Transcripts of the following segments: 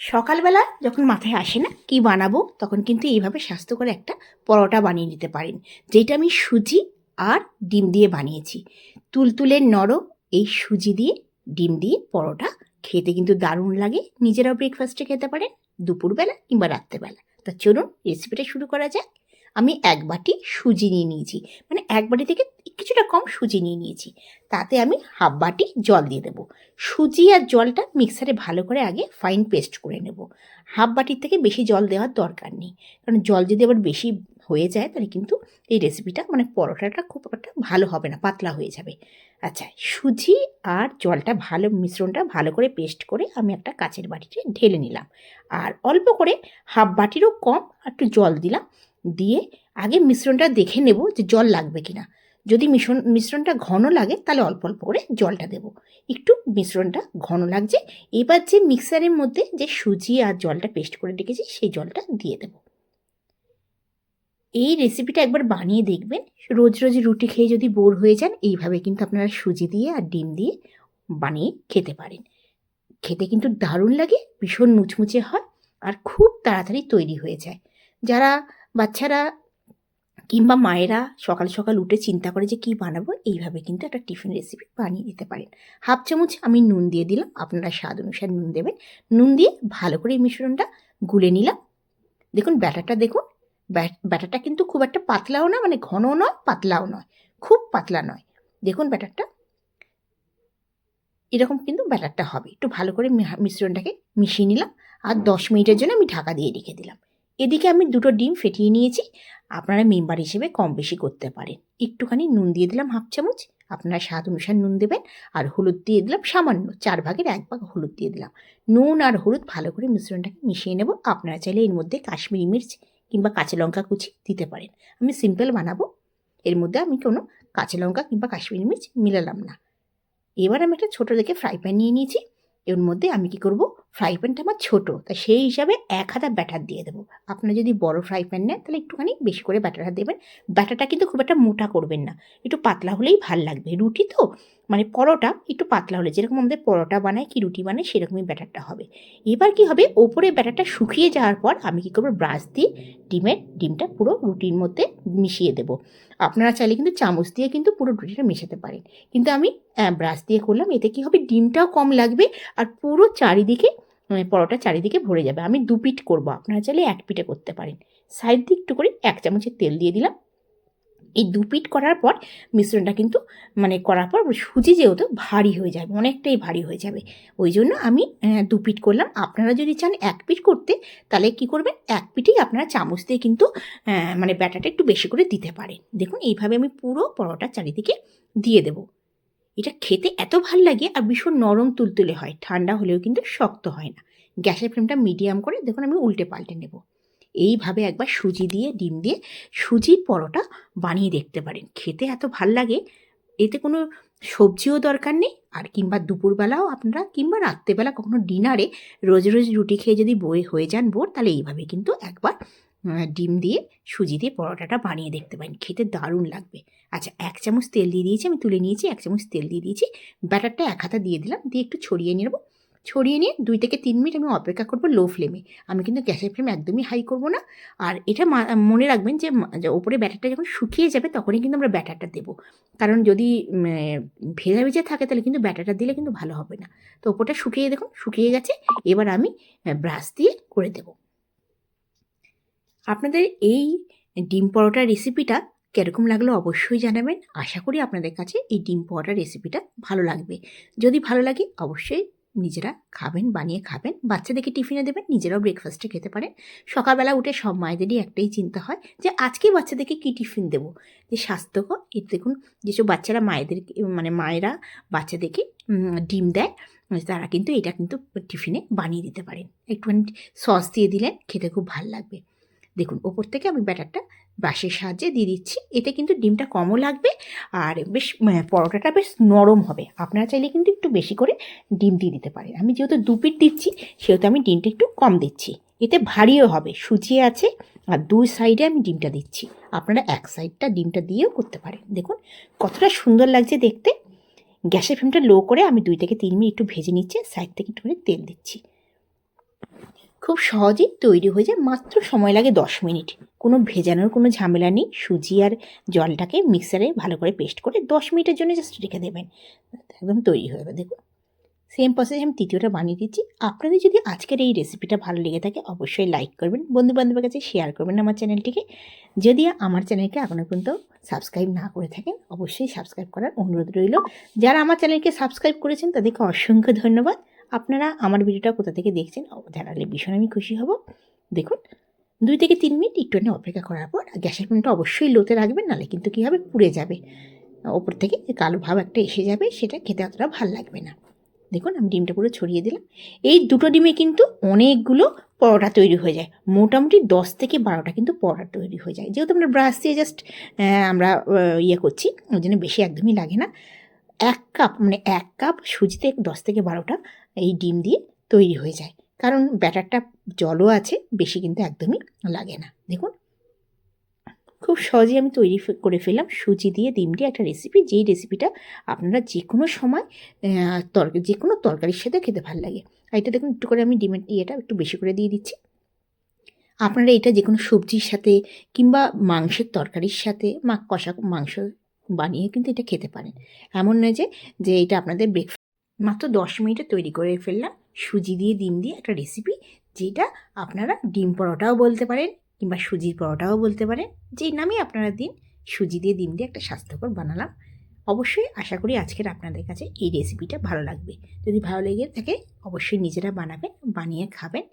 সকালবেলা যখন মাথায় আসে না কি বানাবো, তখন কিন্তু এইভাবে স্বাস্থ্যকর একটা পরোটা বানিয়ে নিতে পারেন যেটা আমি সুজি আর ডিম দিয়ে বানিয়েছি। তুলতুলের নরম এই সুজি দিয়ে, ডিম দিয়ে পরোটা খেতে কিন্তু দারুণ লাগে। নিজেরাও ব্রেকফাস্টে খেতে পারেন, দুপুরবেলা কিংবা রাত্রেবেলা। তা চলুন রেসিপিটা শুরু করা যাক। আমি এক বাটি সুজি নিয়ে নিয়েছি। মানে এক বাটি থেকে কিছুটা কম সুজি নিয়ে নিয়েছি। তাতে আমি হাফ বাটি জল দিয়ে দেবো। সুজি আর জলটা মিক্সারে ভালো করে আগে ফাইন পেস্ট করে নেব। হাফ বাটির থেকে বেশি জল দেওয়ার দরকার নেই। কারণ জল যদি আবার বেশি হয়ে যায়, তাহলে কিন্তু এই রেসিপিটা মানে পরোটাটা খুব একটা ভালো হবে না, পাতলা হয়ে যাবে। আচ্ছা সুজি আর জলটা ভালো, মিশ্রণটা ভালো করে পেস্ট করে আমি একটা কাচের বাটিতে ঢেলে নিলাম। আর অল্প করে হাফ বাটিরও কম একটু জল দিলাম। দিয়ে আগে মিশ্রণটা দেখে নেব যে জল লাগবে কিনা। যদি মিশ্রণ, মিশ্রণটা ঘন লাগে, তাহলে অল্প অল্প করে জলটা দেবো। একটু মিশ্রণটা ঘন লাগছে, এবার যে মিক্সারের মধ্যে যে সুজি আর জলটা পেস্ট করে রেখেছি, সেই জলটা দিয়ে দেব। এই রেসিপিটা একবার বানিয়ে দেখবেন। রোজ রোজ রুটি খেয়ে যদি বোর হয়ে যান, এইভাবে কিন্তু আপনারা সুজি দিয়ে আর ডিম দিয়ে বানিয়ে খেতে পারেন। খেতে কিন্তু দারুণ লাগে, ভীষণ মুচমুচে হয়, আর খুব তাড়াতাড়ি তৈরি হয়ে যায়। যারা বাচ্চারা কিংবা মায়েরা সকাল সকাল উঠে চিন্তা করে যে কী বানাবো, এইভাবে কিন্তু একটা টিফিন রেসিপি বানিয়ে দিতে পারেন। হাফ চামচ আমি নুন দিয়ে দিলাম, আপনারা স্বাদ অনুসারে নুন দেবেন। নুন দিয়ে ভালো করে এই মিশ্রণটা গুলে নিলাম। দেখুন, ব্যাটারটা দেখুন ব্যাট- ব্যাটারটা কিন্তু খুব একটা পাতলাও না মানে ঘনও নয়, পাতলাও নয়, খুব পাতলা নয়। দেখুন, ব্যাটারটা, এরকম কিন্তু ব্যাটারটা হবে। একটু ভালো করে মিশ্রণটাকে মিশিয়ে নিলাম, আর দশ মিনিটের জন্য আমি ঢাকা দিয়ে রেখে দিলাম। এদিকে আমি দুটো ডিম ফেটিয়ে নিয়েছি। আপনারা মেম্বার হিসেবে কম বেশি করতে পারেন। একটুখানি নুন দিয়ে দিলাম হাফ চামচ, আপনারা স্বাদ অনুসার নুন দেবেন। আর হলুদ দিয়ে দিলাম সামান্য, চার ভাগের এক ভাগ হলুদ দিয়ে দিলাম। নুন আর হলুদ ভালো করে মিশ্রণটাকে মিশিয়ে নেব। আপনারা চাইলে এর মধ্যে কাশ্মীরি মির্চ কিংবা কাঁচা লঙ্কা কুচি দিতে পারেন। আমি সিম্পল বানাবো। এর মধ্যে আমি কোনো কাঁচা লঙ্কা কিংবা কাশ্মীরি মির্চ মিলালাম না। এবার আমি একটা ছোটো দেখে ফ্রাই প্যান নিয়ে নিয়েছি। এর মধ্যে আমি কি করব? ফ্রাই প্যানটা আমার ছোটো, তা সেই হিসাবে এক হাতা ব্যাটার দিয়ে দেবো। আপনারা যদি বড় ফ্রাই প্যান নেন, তাহলে একটুখানি বেশি করে ব্যাটারটা দেবেন। ব্যাটারটা কিন্তু খুব একটা মোটা করবেন না, একটু পাতলা হলেই ভালো লাগবে। রুটি তো মানে পরোটা একটু পাতলা হলে, যেরকম আমাদের পরোটা বানায় কি রুটি বানায়, সেরকমই ব্যাটারটা হবে। এবার কি হবে, ওপরে ব্যাটারটা শুকিয়ে যাওয়ার পর আমি কি করব ব্রাশ দিয়ে ডিমের ডিমটা পুরো রুটির মধ্যে মিশিয়ে দেবো। আপনারা চাইলে কিন্তু চামচ দিয়ে কিন্তু পুরো রুটিটা মেশাতে পারেন। কিন্তু আমি ব্রাশ দিয়ে করলাম, এতে কি হবে, ডিমটাও কম লাগবে আর পুরো চারিদিকে পরোটা চারিদিকে ভরে যাবে। আমি দু পিঠ করব, আপনারা চাইলে এক পিঠে করতে পারেন। সাইড দিয়ে একটু করে এক চামচের তেল দিয়ে দিলাম। এই দু পিট করার পর মিশ্রণটা কিন্তু মানে করার পর সুজি যেহেতু ভারী হয়ে যাবে, অনেকটাই ভারী হয়ে যাবে। ওই জন্য আমি দু পিট করলাম। আপনারা যদি চান এক পিট করতে, তাহলে কি করবেন? এক পিঠেই আপনারা চামচ দিয়ে কিন্তু মানে ব্যাটাটা একটু বেশি করে দিতে পারেন। দেখুন, এইভাবে আমি পুরো পরোটা চারিদিকে দিয়ে দেবো। এটা খেতে এত ভালো লাগে আর ভীষণ নরম তুলতুলে হয়। ঠান্ডা হলেও কিন্তু শক্ত হয় না। গ্যাসের ফ্লেমটা মিডিয়াম করে দেখুন আমি উল্টে পাল্টে নেব। এইভাবে একবার সুজি দিয়ে, ডিম দিয়ে সুজির পরোটা বানিয়ে দেখতে পারেন। খেতে এত ভালো লাগে, এতে কোনো সবজিও দরকার নেই আর কিংবা দুপুরবেলাও আপনারা কিংবা রাত্রেবেলা কখনো ডিনারে রোজ রোজ রুটি খেয়ে যদি বই হয়ে যান বোর তাহলে এইভাবে কিন্তু একবার ডিম দিয়ে সুজি দিয়ে পরোটাটা বানিয়ে দেখতে পারেন। খেতে দারুণ লাগবে। আচ্ছা এক চামচ তেল দিয়ে দিয়েছি, আমি তুলে নিয়েছি, এক চামচ তেল দিয়ে দিয়েছি। ব্যাটারটা এক হাতা দিয়ে দিলাম, দিয়ে একটু ছড়িয়ে নেব। ছড়িয়ে নিয়ে দুই থেকে তিন মিনিট আমি অপেক্ষা করব লো ফ্লেমে। আমি কিন্তু গ্যাসের ফ্লেম একদমই হাই করব না। আর এটা মনে রাখবেন যে ওপরে ব্যাটারটা যখন শুকিয়ে যাবে, তখনই কিন্তু আমরা ব্যাটারটা দেবো। কারণ যদি ভেজা ভেজা থাকে, তাহলে কিন্তু ব্যাটারটা দিলে কিন্তু ভালো হবে না। তো ওপরটা শুকিয়ে দেখুন, শুকিয়ে গেছে। এবার আমি ব্রাশ দিয়ে করে দেবো। আপনাদের এই ডিম পরোটার রেসিপিটা কীরকম লাগল অবশ্যই জানাবেন। আশা করি আপনাদের কাছে এই ডিম পরোটার রেসিপিটা ভালো লাগবে। যদি ভালো লাগে অবশ্যই নিজেরা খাবেন, বানিয়ে খাবেন। বাচ্চাদেরকে টিফিনে দেবেন, নিজেরাও ব্রেকফাস্টে খেতে পারেন। সকালবেলা উঠে সব মায়েদেরই একটাই চিন্তা হয় যে, আজকে বাচ্চাদেরকে কী টিফিন দেবো? যে স্বাস্থ্যকর, এর দেখুন, যেসব বাচ্চারা মায়েদেরকে মানে মায়েরা বাচ্চাদেরকে ডিম দেয়, তারা কিন্তু এটা কিন্তু টিফিনে বানিয়ে দিতে পারেন একটুখানি সস দিয়ে দিলেন খেতে খুব ভালো লাগবে। দেখুন, ওপর থেকে আমি ব্যাটারটা ব্রাশের সাহায্যে দিয়ে দিচ্ছি। এতে কিন্তু ডিমটা কমও লাগবে আর বেশ মানে পরোটাটা বেশ নরম হবে। আপনারা চাইলে কিন্তু একটু বেশি করে ডিম দিয়ে দিতে পারেন। আমি যেহেতু দু পিঠ দিচ্ছি, সেহেতু আমি ডিমটা একটু কম দিচ্ছি। এতে ভারীও হবে সুচিয়ে আছে আর দুই সাইডে আমি ডিমটা দিচ্ছি। আপনারা এক সাইডটা ডিমটা দিয়েও করতে পারেন। দেখুন, কতটা সুন্দর লাগছে দেখতে। গ্যাসের ফ্লেমটা লো করে আমি দুই থেকে তিন মিনিট একটু ভেজে নিচ্ছি, সাইড থেকে একটু তেল দিচ্ছি। খুব সহজেই তৈরি হয়ে যায়। মাত্র সময় লাগে দশ মিনিট। কোনো ভেজানোর কোনো ঝামেলা নেই। সুজি আর জলটাকে মিক্সারে ভালো করে পেস্ট করে দশ মিনিটের জন্য জাস্ট রেখে দেবেন। একদম তৈরি হয়ে যাবে। দেখুন সেম প্রসেস আমি তৃতীয়টা বানিয়ে দিচ্ছি। আপনাদের যদি আজকের এই রেসিপিটা ভালো লেগে থাকে, অবশ্যই লাইক করবেন। বন্ধু বান্ধবের কাছে শেয়ার করবেন আমার চ্যানেলটিকে যদি আমার চ্যানেলকে এখনও পর্যন্ত সাবস্ক্রাইব না করে থাকেন, অবশ্যই সাবস্ক্রাইব করার অনুরোধ রইল। যারা আমার চ্যানেলকে সাবস্ক্রাইব করেছেন, তাদেরকে অসংখ্য ধন্যবাদ। আপনারা আমার ভিডিওটা কোথা থেকে দেখছেন? জানালে ভীষণ আমি খুশি হব। দেখুন, দুই থেকে তিন মিনিট একটুখানি অপেক্ষা করার পর গ্যাসের ফ্লেমটা অবশ্যই লোতে রাখবেন নাহলে কিন্তু কী হবে? পুড়ে যাবে। ওপর থেকে কালো ভাব একটা এসে যাবে, সেটা খেতে অতটা ভালো লাগবে না। দেখুন, আমি ডিমটা পুরো ছড়িয়ে দিলাম। এই দুটো ডিমে কিন্তু অনেকগুলো পরোটা তৈরি হয়ে যায়। মোটামুটি দশ থেকে বারোটা কিন্তু পরোটা তৈরি হয়ে যায়। যেহেতু আমরা ব্রাশ দিয়ে জাস্ট আমরা ইয়ে করছি, ওই জন্য বেশি একদমই লাগে না। এক কাপ মানে এক কাপ সুজিতে দশ থেকে বারোটা এই ডিম দিয়ে তৈরি হয়ে যায়। কারণ ব্যাটারটা জলও আছে, বেশি কিন্তু একদমই লাগে না। দেখুন, খুব সহজেই আমি তৈরি করে ফেললাম। সুজি দিয়ে ডিম দিয়ে একটা রেসিপি যেই রেসিপিটা আপনারা যে কোনো সময় তরকারি যে কোনো তরকারির সাথে খেতে ভালো লাগে। আর এটা দেখুন, একটু করে আমি ডিমের ইয়েটা একটু বেশি করে দিয়ে দিচ্ছি। আপনারা এটা যে কোনো সবজির সাথে কিংবা মাংসের তরকারির সাথে মা, কষা মাংস বানিয়ে কিন্তু এটা খেতে পারেন। এমন নয় যে যে এটা আপনাদের ব্রেকফাস্ট মাত্র দশ মিনিটে তৈরি করে ফেললাম। সুজি দিয়ে, ডিম দিয়ে একটা রেসিপি যেটা আপনারা ডিম পরোটাও বলতে পারেন কিংবা সুজির পরোটাও বলতে পারেন। যেই নামই আপনারা দিন, সুজি দিয়ে, ডিম দিয়ে একটা স্বাস্থ্যকর বানালাম। অবশ্যই আশা করি আজকের আপনাদের কাছে এই রেসিপিটা ভালো লাগবে। যদি ভালো লেগে থাকে, অবশ্যই নিজেরা বানাবেন, বানিয়ে খাবেন।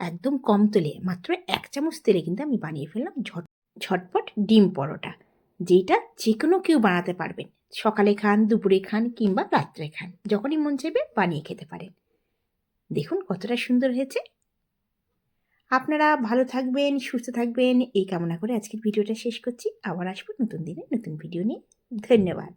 একদম কম তেলে, মাত্র এক চামচ তেলে কিন্তু আমি বানিয়ে ফেললাম ঝট, ঝটপট ডিম পরোটা, যেটা যে কোনো কেউ বানাতে পারবেন। সকালে খান, দুপুরে খান কিংবা রাত্রে খান। যখনই মন চাইবে বানিয়ে খেতে পারেন। দেখুন কতটা সুন্দর হয়েছে। আপনারা ভালো থাকবেন, সুস্থ থাকবেন। এই কামনা করে আজকের ভিডিওটা শেষ করছি। আবার আসব নতুন দিনে নতুন ভিডিও নিয়ে। ধন্যবাদ।